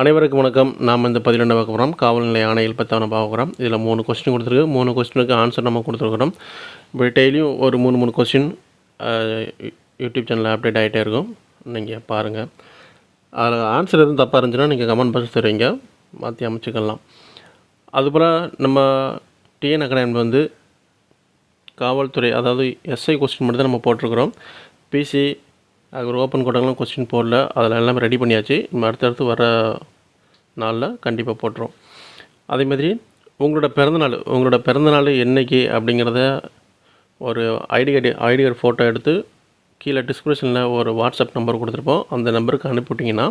அனைவருக்கும் வணக்கம். நாம் இந்த பதினெண்டு பார்க்க போகிறோம். காவல் நிலைய ஆணையில் பத்தாவன பார்க்குறோம் இதில் மூணு கொஸ்டின் கொடுத்துருக்கு. மூணு கொஸ்டினுக்கு ஆன்சர் நம்ம கொடுத்துருக்குறோம். இப்போ டெய்லியும் ஒரு மூணு மூணு கொஸ்டின் யூடியூப் சேனலில் அப்டேட் ஆகிட்டே இருக்கும். நீங்கள் பாருங்கள் அதில் ஆன்சர் எதுவும் தப்பாக இருந்துச்சுன்னா நீங்கள் கமெண்ட் பாக்ஸ் தருவீங்க மாற்றி அமைச்சுக்கலாம். அதுபோல் நம்ம டிஎன் அகாடமி வந்து காவல்துறை அதாவது எஸ்ஐ கொஸ்டின் மட்டும் தான் நம்ம போட்டிருக்கிறோம். பிசி அது ஒரு ஓப்பன் கோட்டங்களாம் கொஸ்டின் போடல. அதில் எல்லாமே ரெடி பண்ணியாச்சு. நம்ம அடுத்தடுத்து வர நாளில் கண்டிப்பாக போட்டுரும். அதே மாதிரி உங்களோட பிறந்தநாள் உங்களோட பிறந்தநாள் என்னைக்கு அப்படிங்கிறத ஒரு ID card ID card photo எடுத்து கீழே டிஸ்கிரிப்ஷனில் ஒரு வாட்ஸ்அப் நம்பர் கொடுத்துருப்போம். அந்த நம்பருக்கு அனுப்பிவிட்டிங்கன்னா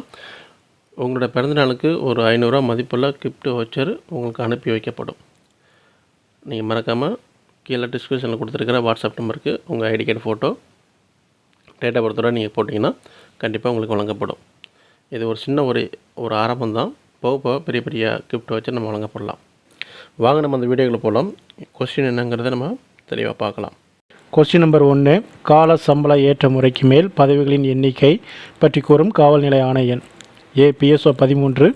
உங்களோட பிறந்தநாளுக்கு ஒரு ஐநூறுரூவா மதிப்புள்ள கிஃப்ட் வச்சர் உங்களுக்கு அனுப்பி வைக்கப்படும். நீங்கள் மறக்காமல் கீழே டிஸ்கிரிப்ஷனில் கொடுத்துருக்கிற வாட்ஸ்அப் நம்பருக்கு உங்கள் ID card photo date of பர்த்தோட நீங்கள் போட்டிங்கன்னா கண்டிப்பாக உங்களுக்கு வழங்கப்படும். இது ஒரு சின்ன ஒரு ஒரு ஆரம்பம் தான் போக போக பெரிய பெரிய கிஃப்ட் வச்சு நம்ம வழங்கப்படலாம். வாங்க நம்ம அந்த வீடியோக்குள்ள போகலாம் கொஸ்டின் என்னங்கிறத நம்ம தெளிவாக பார்க்கலாம். கொஸ்டின் நம்பர் ஒன்று கால சம்பள ஏற்ற முறைக்கு மேல் பதவிகளின் எண்ணிக்கை பற்றி கூறும் காவல்நிலை ஆணையன். ஏ பிஎஸ்ஓ பதிமூன்று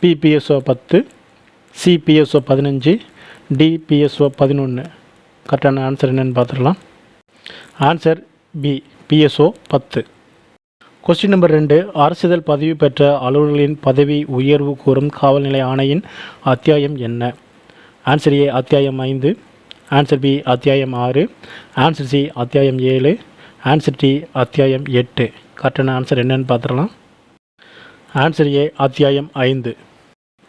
பிபிஎஸ்ஓ பத்து சிபிஎஸ்ஓ பதினஞ்சு டிபிஎஸ்ஓ பதினொன்று கரெக்டான ஆன்சர் என்னன்னு பார்த்துடலாம். ஆன்சர் பி பிஎஸ்ஓ பத்து. கொஸ்டின் நம்பர் ரெண்டு. அரசிதழ் பதவி பெற்ற அலுவலர்களின் பதவி உயர்வு கூறும் காவல்நிலை ஆணையின் அத்தியாயம் என்ன? ஆன்சர் ஏ அத்தியாயம் ஐந்து. ஆன்சர் பி அத்தியாயம் ஆறு. ஆன்சர் சி அத்தியாயம் ஏழு. ஆன்சர் டி அத்தியாயம் எட்டு. கரெக்டான ஆன்சர் என்னன்னு பார்த்துடலாம். ஆன்சர் ஏ அத்தியாயம் ஐந்து.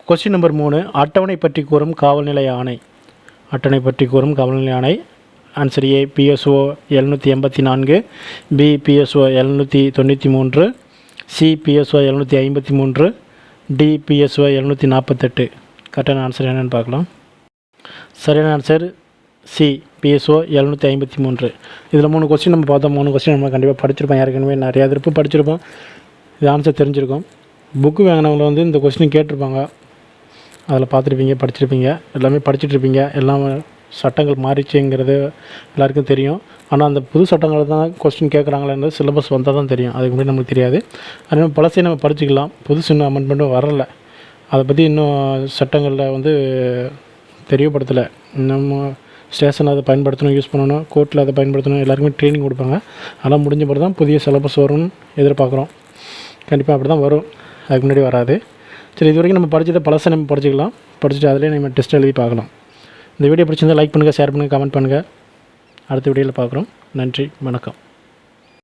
கொஸ்டின் நம்பர் மூணு. அட்டவணை பற்றி கூறும் காவல்நிலை ஆணை. அட்டவணை பற்றி கூறும் காவல்நிலை ஆணை. ஆன்சர் ஏ பிஎஸ்ஓ எழுநூற்றி எண்பத்தி நான்கு பி பிஎஸ்ஓ எழுநூற்றி தொண்ணூற்றி மூன்று சி பிஎஸ்ஓ எழுநூற்றி ஐம்பத்தி மூன்று டி பிஎஸ்ஓ எழுநூற்றி நாற்பத்தெட்டு. கரெக்டான ஆன்சர் என்னென்னு பார்க்கலாம். சரியான ஆன்சர் சி பிஎஸ்ஓ எழுநூற்றி ஐம்பத்தி மூன்று. இதில் மூணு கொஸ்டின் நம்ம பார்த்தோம். மூணு கொஸ்டின் நம்ம கண்டிப்பாக படிச்சிருப்போம். ஏற்கனவே நிறையா திருப்பு படிச்சிருப்போம். இது ஆன்சர் தெரிஞ்சிருக்கும். புக்கு வாங்கினவங்கள வந்து இந்த கொஸ்டின் கேட்டிருப்பாங்க. அதில் பார்த்துருப்பீங்க படிச்சிருப்பீங்க. எல்லாமே படிச்சிட்ருப்பீங்க எல்லாம் சட்டங்கள் மாறிச்சுங்கிறது எல்லாருக்கும் தெரியும். ஆனால் அந்த புது சட்டங்கள் தான் கொஸ்டின் கேட்குறாங்களேன்றது சிலபஸ் வந்தால் தான் தெரியும். அதுக்கு முன்னாடி நமக்கு தெரியாது. அதனால் பழசையும் நம்ம படிச்சுக்கலாம். புதுசு இன்னும் அமெண்ட்மெண்ட்டும் வரல. அதை பற்றி இன்னும் சட்டங்களில் வந்து தெரியப்படுத்தலை. நம்ம ஸ்டேஷன் அதை பயன்படுத்தணும் யூஸ் பண்ணணும் கோர்ட்டில் அதை பயன்படுத்தணும் எல்லாருக்குமே ட்ரைனிங் கொடுப்பாங்க. அதெல்லாம் முடிஞ்ச பிறகு தான் புதிய சிலபஸ் வரும்னு எதிர்பார்க்குறோம். கண்டிப்பாக அப்படி தான் வரும். அதுக்கு முன்னாடி வராது. சரி இது வரைக்கும் நம்ம படித்ததை பழசை நம்ம படிச்சுக்கலாம். படிச்சுட்டு அதிலே நம்ம டெஸ்ட் எழுதி பார்க்கலாம். இந்த வீடியோ பிடிச்சிருந்தா லைக் பண்ணுங்கள் ஷேர் பண்ணுங்கள் கமெண்ட் பண்ணுங்கள் அடுத்த வீடியோவில் பார்க்குறோம். நன்றி வணக்கம்.